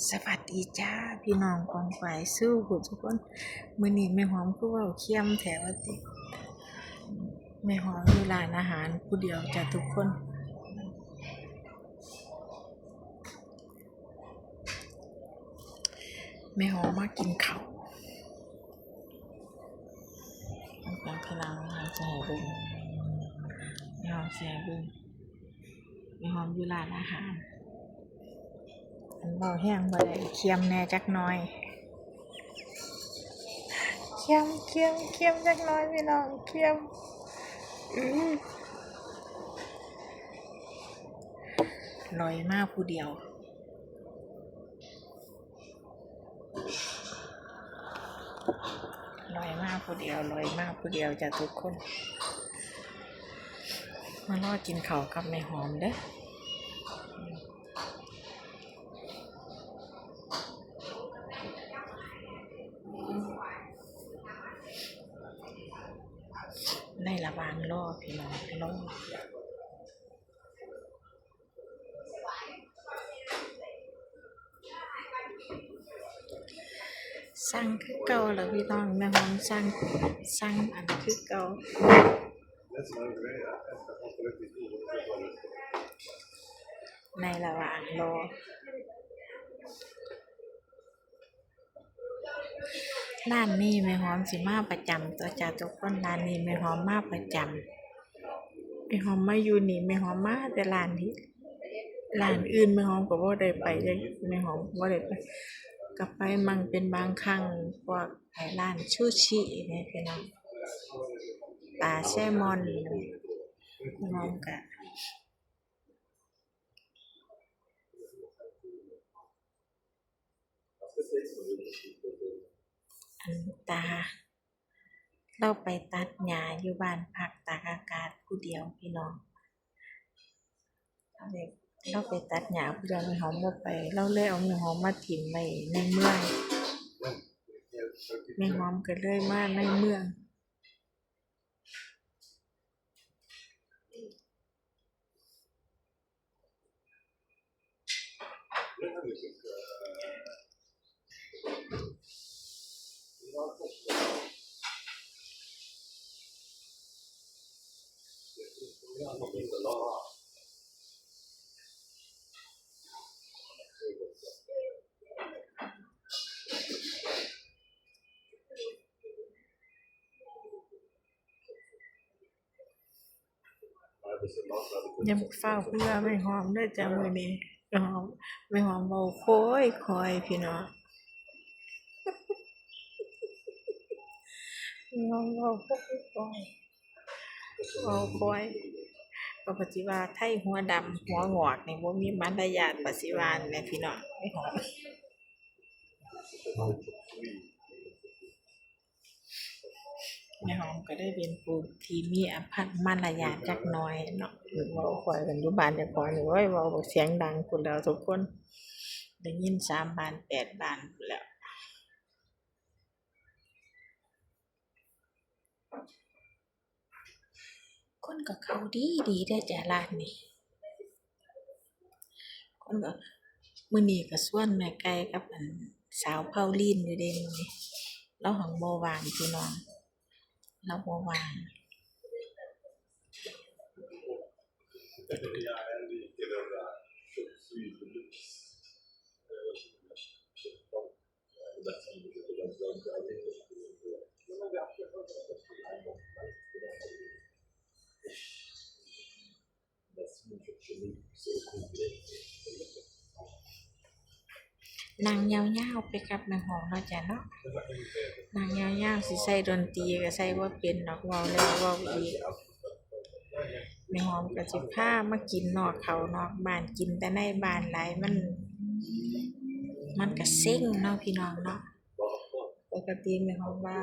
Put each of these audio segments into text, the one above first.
สวัสดีจ้าพี่น้องกองฝ่ายสู้ผู้ทุกคนมือนี้แม่หอมคือว้าเคียมแถวติแม่หอมอยู่ร้านอาหารผู้เดียวจ้ะทุกคน แม่หอมมากินข้าวมันเป็นพลังงานแห่เบึงแม่หอมแห่บึงแม่หอมอยู่ร้านอาหาร อันเบาแห้งบ่ได้เคียมแหน่จักหน่อยเคียมเคียมเคียมจักหน่อยพี่น้องเคียมอื้อลอยมากผู้เดียวลอยมากผู้เดียวลอยมากผู้เดียวจะทุกคน มารอกินข้าวกับแม่หอมเด้อ ในระหว่างรอพี่ น้องรอสั่งคือเก่าแล้วพี่น้องแม่หอมสั่งสั่งอันคือเก่าในระหว่างรอร้านนี้แม่หอมสิมาประจำตัวจ้าทุกคนร้านนี้แม่หอมมาประจำ ม่หอมมาอยู่นี่แม่หอมมาแต่ร้านที่ร้านอื่นแม่หอมก็บ่ได้ไปจังแม่หอมบ่ได้ไปก็ไปมั่งเป็นบางครั้งพวกไอ้ร้านชูชิเนี่ยพี่น้องปลาแซลมอนแม่หอมก็อันตา เราไปตัดหญ้าอยู่บ้านพักตากอากาศผู้เดียวพี่น้องเราเลยเราไปตัดหญ้าผู้เดียวไม่หอมบ่ไป เราเลยเอาไม่หอมมาถิ่มไว้ในเมืองไม่หอมก็เลยมาในเมือง ยังเฝ้าเพื่อไม่หอมได้อจ้ะมื้อนี้หอมไม่หอมเบาโค้ยคอยพี่น้องไม่หอมเบาโค้ยคอยเบาคอย ก็ปฏิว่าไทยหัวดำหัวงอกนี่บ่มีมารยาทปฏิวานแม่พี่น้องไม่หอมไม่หอมก็ได้เป็นผู้ที่มีอภัตมารยาทจักหน่อยเนาะหรือเว้าคอยกันอยู่บ้านเจ้าของนี่โอ้ยเว้าบักเสียงดังพุ่นแล้วทุกคนได้ยินสามบ้านแปดบ้านพู้นแหล้ว คนก็เขาดีดีได้จ้ะร้านนี้ คนก็มื้อนี้ก็ชวนแม่ไก่กับอันสาวเผาลีนอยู่เด้มื้อนี้เราหังบ่วางพี่น้อง เราบ่ว่าง นางยาวๆไปกับแม่หอมเนาจ้ะเนาะนางยาวๆสิใส่ดนตรีก็ใส่บ่เป็นดอกว้าแล้วว้าอีกแม่หอมก็สิพามากินนอกเขานอกบ้านกินแต่ในบ้านหลายมัน มันก็เซ็งเนาะพี่น้องเนาะปกติแม่หอมว่า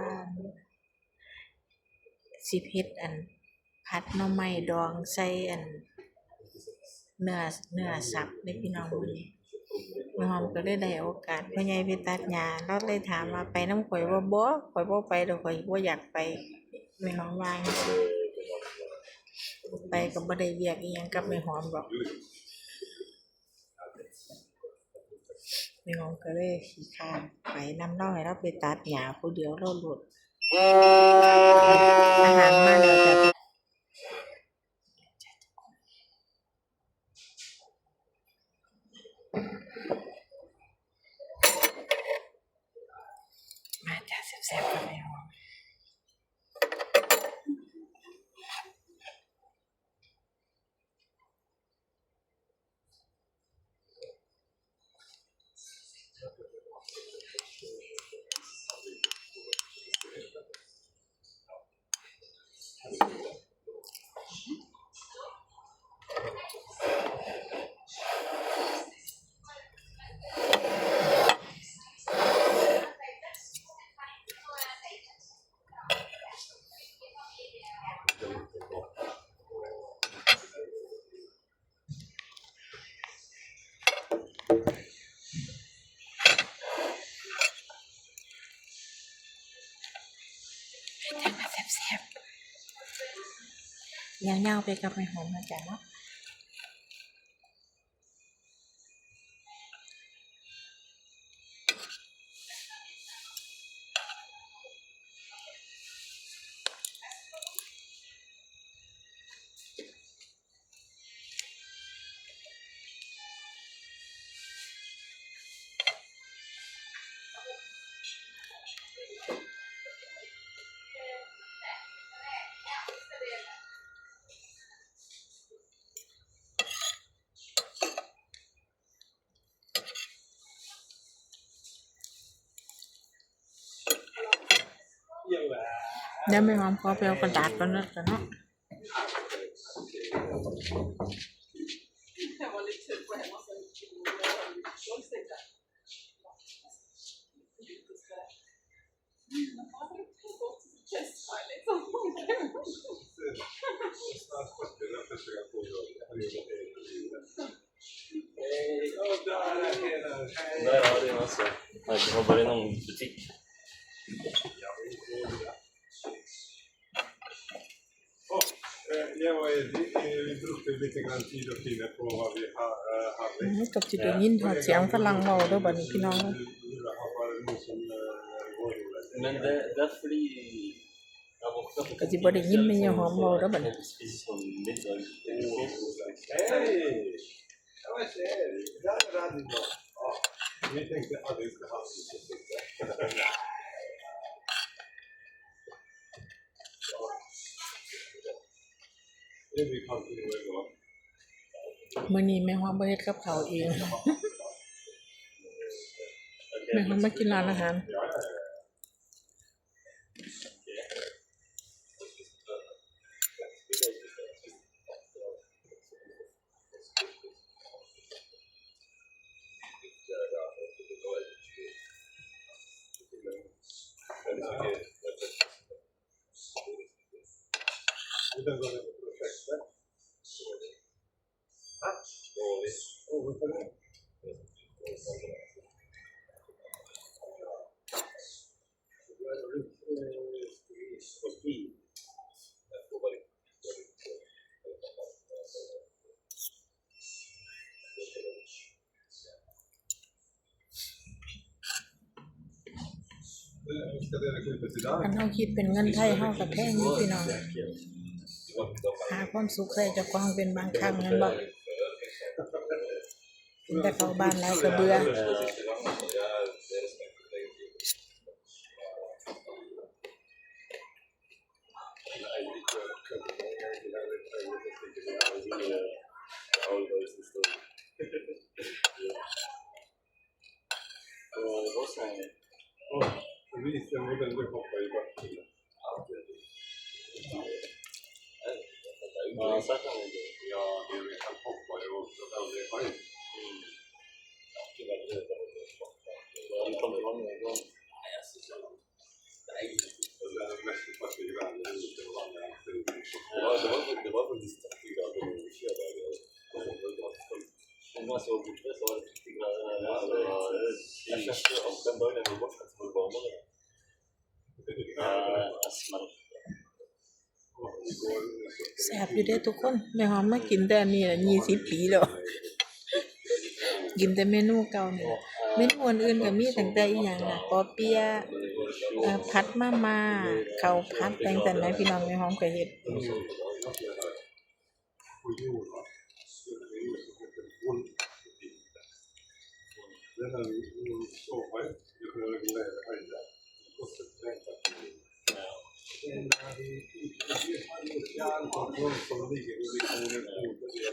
สิเฮ็ดอัน ผัดหน่อไม้ดองใส่อันเนื้อเนื้อสับเด้พี่น้องมื้อนี้แม่หอมก็เลยได้โอกาสพ่อใหญ่ไปตัดหญ้าเราเลยถามว่าไปน้ำข่อยบ่บ่ข่อยบ่ไปดอกข่อยบ่อยากไปแม่หอมว่างไปก็บ่ได้เวียกอิหยังกับแม่หอมดอกม่หอมก็เลยขี้คร้านไปนำเล่าให้เราไปตัดหญ้าผู้เดียวเราหลุดอาหารมาแล้วจ้ะ ๆยาวๆไปกับ เดี๋ยวแม่หอมขอไปเอากระดาษก่อนนะกันเนาะ对啊，对啊，是，那以后把那种不进。Jag var druckit lite grann tid och pinne på vad vi har eh, อื hade. มกับจิได้ยินหอดเสียงฝรั่งเมาเด้วยบัดนี้พี่น้อง Nu har varit någon som eh, går och Men det, därför blir... Jag vaknade på ก็จิบ่ได้ยินแม่ยายหอมเมาเด้วยบัดนี้ Precis som middag. Hej! Ja, vad säger du? Där är radion då. Ja, vi tänkte att vi ska ha lite Det blir kanske någon gång. มื้อนี้แม่หอมบ่เฮ็ดกับข้าวเอง แม่หอมมากินร้านอาหาร Ja, ja, ja. Utan อัน idag? เฮาคิดเป็นเงินไทยเฮาก็แพงอยู่พี่น้องหาความสุขใส่เจ้าของเป็นบางครั้งแม่นบ่แต่เข้าบ้านแล้วก็เบื่อ Åh, Visen är väldigt hoppa i backen. Ja, så kan det gå. Ja, det vi kan hoppa i också väldigt högt. Den kommer igång en gång. Och det är mest för att vi är vänner ute och vandrar. Ja, det var, det var faktiskt 30 grader när vi körde. Om man såg borta så var det 30 grader. Alltså, jag kände av den dagen jag var borta så var det bara måndag. Ja, jag smällde. Och igår så แซ่บ อยู่เด้ทุกคนแม่หอมมากินแต่อันนี้ละ20ปีแล้วกินแต่เมนูเก่านี่ล่ะเมนูอื่นๆก็มีตั้งแต่อีหยังล่ะปอเปี๊ยะเอ่อผัดมาม่าข้าวผัดแต่งแต่ไหนพี่น้องแม่หอมก็เฮ็ด Den har vi sopat. Det kommer att gå över höjden. Och så vänta på det. Den har vi järnkontroll som ligger i lektionen under det.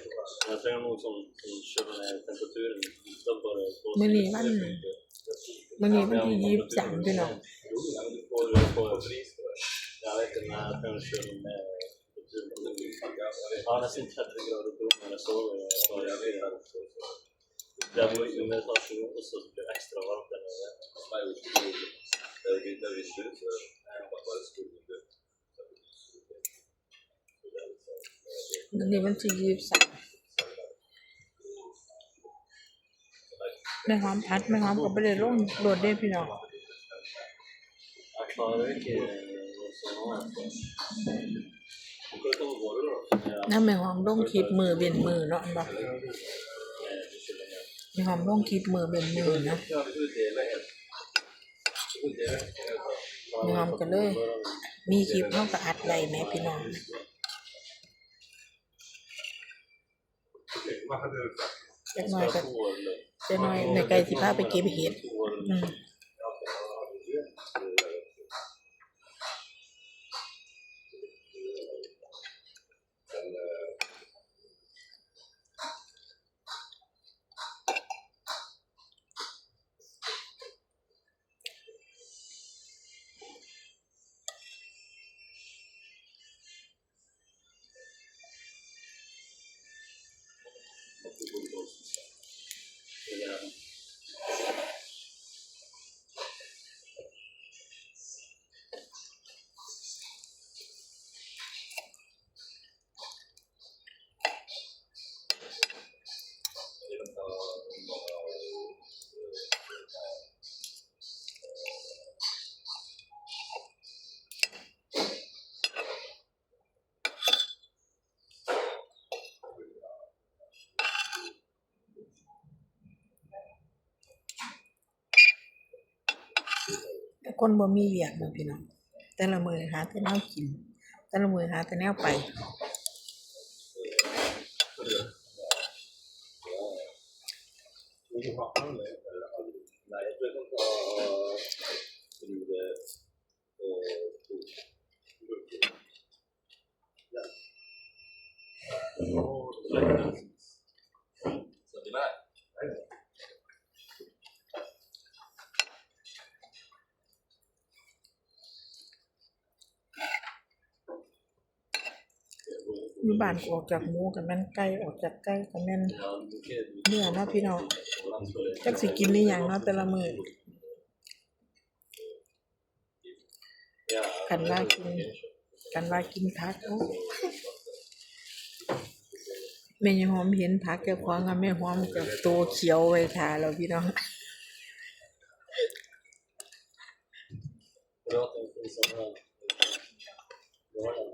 Jag tror nog som, som kör den här temperaturen. Då bara på มื้อนี้วันมื้อนี้วันที่ยี่สิบสามพี่น้อง På, på, jag vet inte när jag kan köra med temperaturen. Ja, nästan 30 grader på när jag sover. Och jag vet att jag bor i meditation och så blir det extra varmt där nere. När vi slutar, bara skulle det. มื้ วันนี้มันที่ยี่สิบสามแม่หอมพัดแม่หอมกับไปเลยร้นงโดดได้พี่น้องน่าแม่หอมลงคลิปมือเบียนมือเนาะบอกแม่หอมลงคลิปมือเบียนมือนะแม่หอมกันเลย มีคลิปพ้องกับอัดไรไหมพี่น้อง Okej, vad hade du sagt? จักหน่อยก็ Två år eller? จักหน่อยแม่ไก่สิพาไปเก็บเห็ด Två år อื eller? ม Men, eh, Ja. แต่ คนบ่มีเวียกแม่พี่น้องแต่ละมือหาแต่แนวกิน แต่ละมือหาแต่แนวไป vill du ha alla eller aldrig? Nej, jag brukar ta brud och kor. Så det där. อยู่บ้านก็ออกจากหมูก็แม่นไก่ออกจากไก่ก็แม่นเนื้อเนาะพี่น้องจักสิกินอีหยังเนาะแต่ละมื้อกันว่ากินกันว่ากินผักโอ้แม่ยังหอมเห็นผักเจ้าของอะแม่หอมก็โตเขียวไว้ทาแล้วพี่น้อง prata inte i sådana här... Du har den?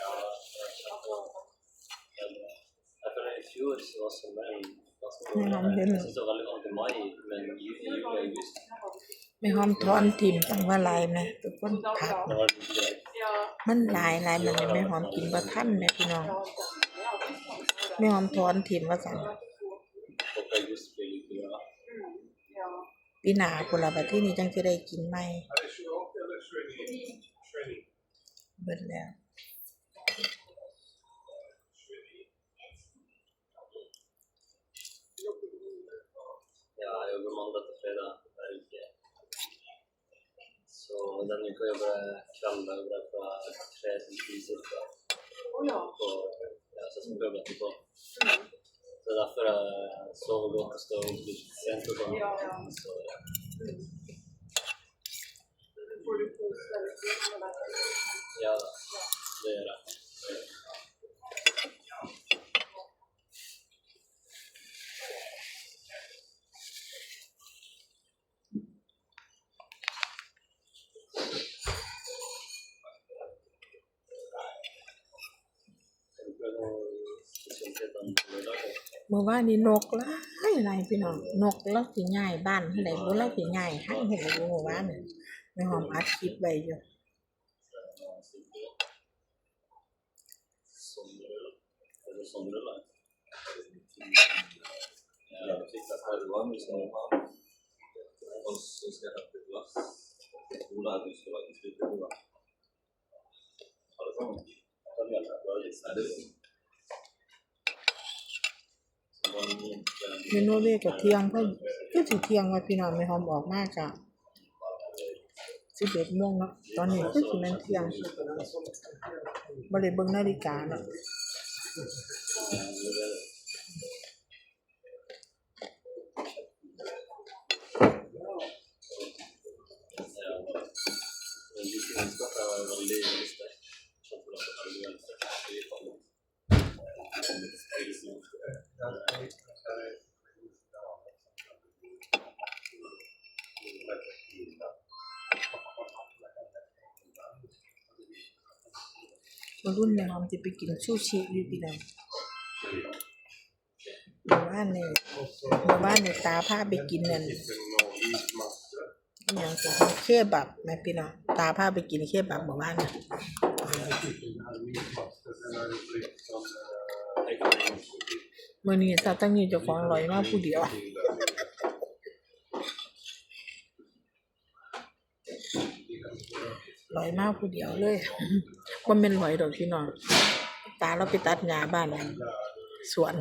Ja, jag känner... Ja, för i fjol så var sommaren ganska Ja, men det- Jag syns det var väldigt varmt i maj, men i juli och augusti ไม่หอมทอนทิมตั้งว่าลายนะทุกคนผักมันลายลายมันไม่หอมกินกระท่านแมพี่น้องไม่หอมทอนทิมว่าสั่งปีหนาคนละประเทศนี้จังจะได้กินไหมเบิดแล้ว Eh, jobber mandag til fredag hver uke. Så denne uka jobber jeg kvelder jobber jobba fra tre til cirka. På, ja, så jeg skal jobbe etterpå. Så därför er derfor jeg sover godt og står opp litt sent på dagen. ว่านนี้นกลายหลายพี่น้องนกเราสิย้ายบ้านเท่าใดบ่เราสิย้ายให้ให้อยู่เมื่อวานนี่แม่หอมอัดคลิปไว้อยู่ เมนูเวกกับเที่ยงก็ก็สิเที่ยงว่าพี่น้องไม่หอมออกมากจ้ะสิบเอ็ดโมงเนาะตอนนี้ก็สิแม่นเที่ยงบ่ได้เบิ่งนาฬิกาเนาะ วัารุ่นเนี่ยมัาจะไปกินชูชิอยู่ปีไหนหมู่บ้านเนี่ยหมู่บ้านเนี่ยตาผ้าไปกินนั่นอย่างของเคบับแม่พี่น้องตาผ้าไปกินเคบับหมู่บ้านเน่ะเมื่อนี้ซาตั้งยืนเจ้าของลอยมากผู้เดียวลอยมากผู้เดียวเลย บ่แม่นลอยดอกพี่น้องตาเราไปตัดหญ้าบ้านสวน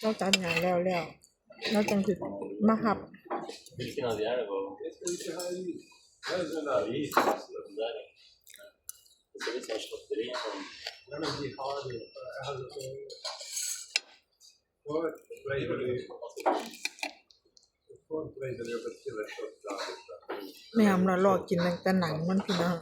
เราตัดหญ้าแล้วแล้วเราจังสิมาหับ แม่มเราลอกกินแต่หนังมันพี่น้อง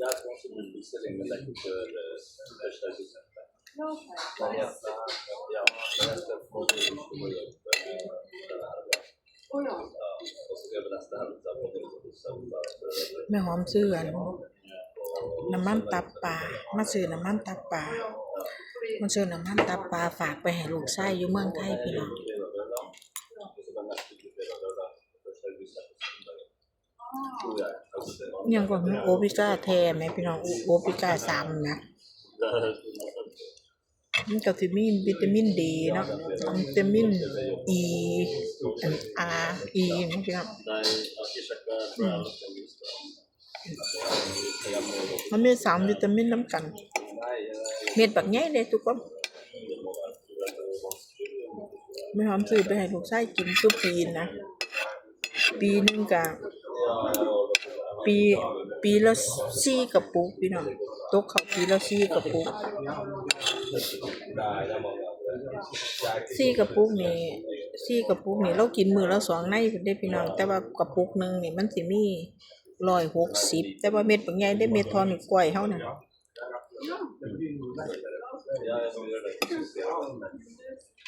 ยาสมุนไพรเศษงมันได้คือเจอเลยใช้ใช้ดีจังเลย แม่หอมซื้ออันน้ำมันตับปลามาซื้อน้ำมันตับปลามาซื้อน้ำมันตับปลาฝากไปให้ลูกชายอยู่เมืองไทยพี่น้องยังก็โอปิก้าแท้แม่พี่น้องโอปิก้าสามนะมันก็สิมีวิตามินดีเนาะวิตามินอีอันอาอีนะพี่น้อง มันมีสามวิตามินน้ำกัน เม็ดบักใหญ่เลยทุกคน det må være det er vanskelig. แม่หอมซื้อไปให้ลูกชายกินทุกปีนะ ปีนึงก็ปีปีละสี่กระปุกพี่น้องตกเขาปีละสี่กระปุก Nei, det må være det. สี่กระปุกนี่สี่กระปุกนี่เรากินมื้อละสองในพุ่นเด้พี่น้อง แต่ว่ากระปุกหนึ่งนี่มันสิมี ร้อยหกสิบแต่ว่าเม็ดบางใหญ่ได้เม็ดทอนกล้วยเฮาน่ะ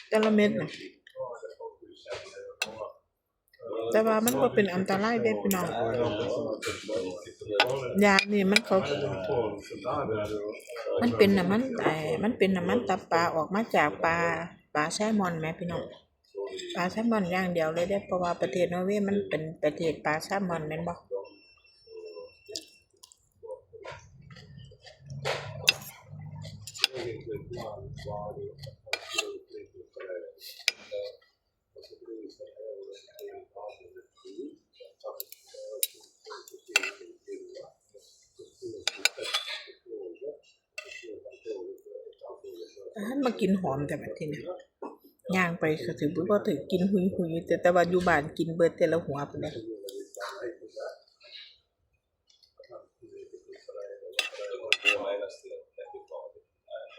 แต่ละเม็ดน่ะแต่ว่ามันบ่เป็นอันตรายเด้พี่น้องยานี่มันเขา มันเป็นน้ำมันไอ้มันเป็นน้ำมันตับปลาออกมาจากปลาปลาแซลมอนแหม่พี่น้องปลาแซลมอนอย่างเดียวเลยเด้เพราะว่าประเทศนอร์เวย์มันเป็นประเทศปลาแซลมอนแม่นบ่ถ้า มากินหอมแต่บัดทีนี้ย่างไปก็ถือว่าถือกินหุยหุยแต่แต่ว่าอยู่บ้านกินเบิดแต่ละหัวไปเลย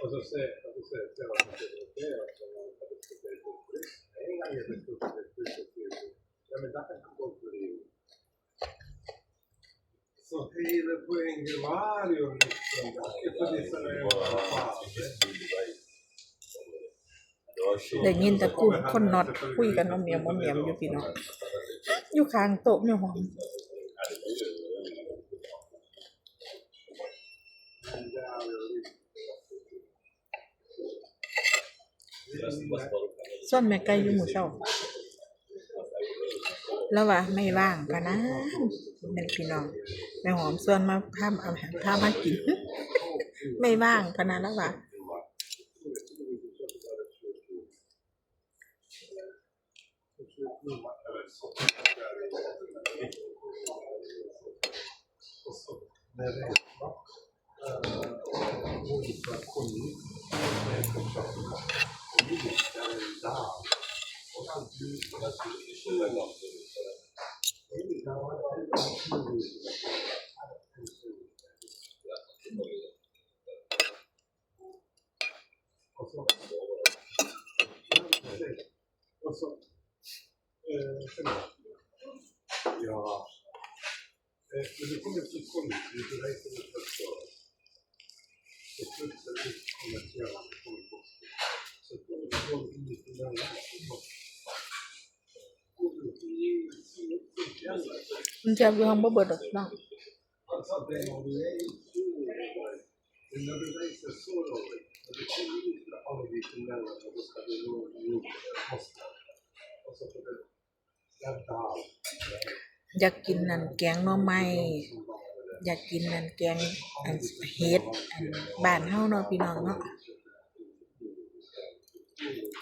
Och så ser och så ser ser man att det är det som man hade skrivit upp. Det är inga jättestora beslut. Ja, men där kan gå för det. Så hela poängen var ju liksom att för det som är fan. ได้ยินแต่กูคนน็อตคุยกันน้องเหมียวน้องเหมียวอยู่พี่น้องอยู่ข้างโต๊ะแม่หอม ส่วนแม่ไก่อยู่หมู่เช้าแล้วว่าไม่ว่างปะนะแม่พี่น้องแม่หอมส่วนมาข้ามอาหารข้ามากิน ไม่ว่างปะนะแล้วว่าเบิด ดอกน้อง Alltså det är när du är i Men när du reser så långt, när du kommer ut med alla lite närmare, då ska du nå jorden, måste. Och så får du rädda allt. อยากกินนั่นแกงหน่อไม้อยากกินนั่นแกงอันเฮ็ดอันบ้านเฮาเนาะพี่น้องเนาะ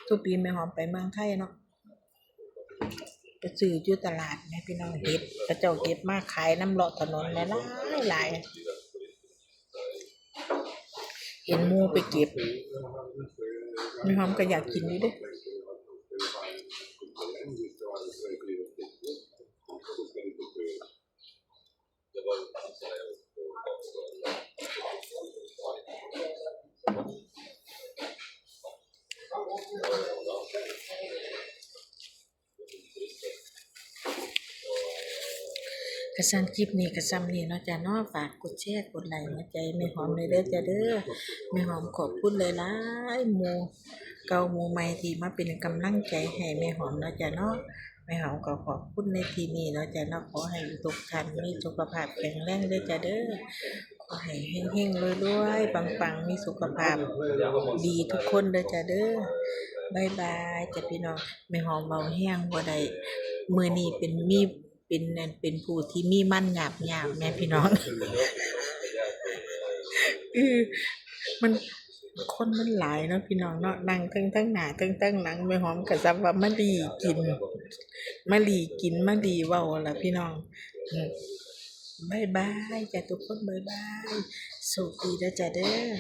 ทุกปีแม่หอมไปเมืองไทยเนาะไปซื้ออยู่ตลาดแม่พี่น้องเฮ็ดพระเจ้าเฮ็ดมาขายน้ำเลาะถนนหลายหลายเห็นมูไปเก็บแม่หอมก็อยากกินนี่เด้กระซันคลิปนี้กระซ้ำนี้เนาะจ้ะเนาะฝากกดแชร์กดไลค์มาใจแม่หอมเลยเด้อจ้ะเด้อแม่หอมขอบคุณหลายๆหมูเกาหมู่ใหม่ที่มาเป็นกำลังใจให้แม่หอมเนาะจ้ะเนาะแม่หอมก็ขอบคุณในที่นี้เนาะจ้ะเนาะขอให้ทุกท่านมีสุขภาพแข็งแรงเด้อจ้ะเด้อขอให้เฮงๆรวยๆปังๆมีสุขภาพดีทุกคนเด้อจ้ะเด้อบายบายจ้ะพี่น้องแม่หอมเบาแห้งบ่ได้มื้อนี้เป็นมี เป็นนั่นเป็นผู้ที่มีมั่นหยาบหยาบแม่พี่น้องเออมันคนมันหลายเนาะพี่น้องเนาะนั่งทั้งทั้งหน้าทั้งทั้งหลังแม่หอมก็ซับว่ามาลีกินมาลีกินมาลีเว้าล่ะพี่น้องบายบายจ้ะทุกคนบายบายสุขดีเด้อจ้ะเด้อ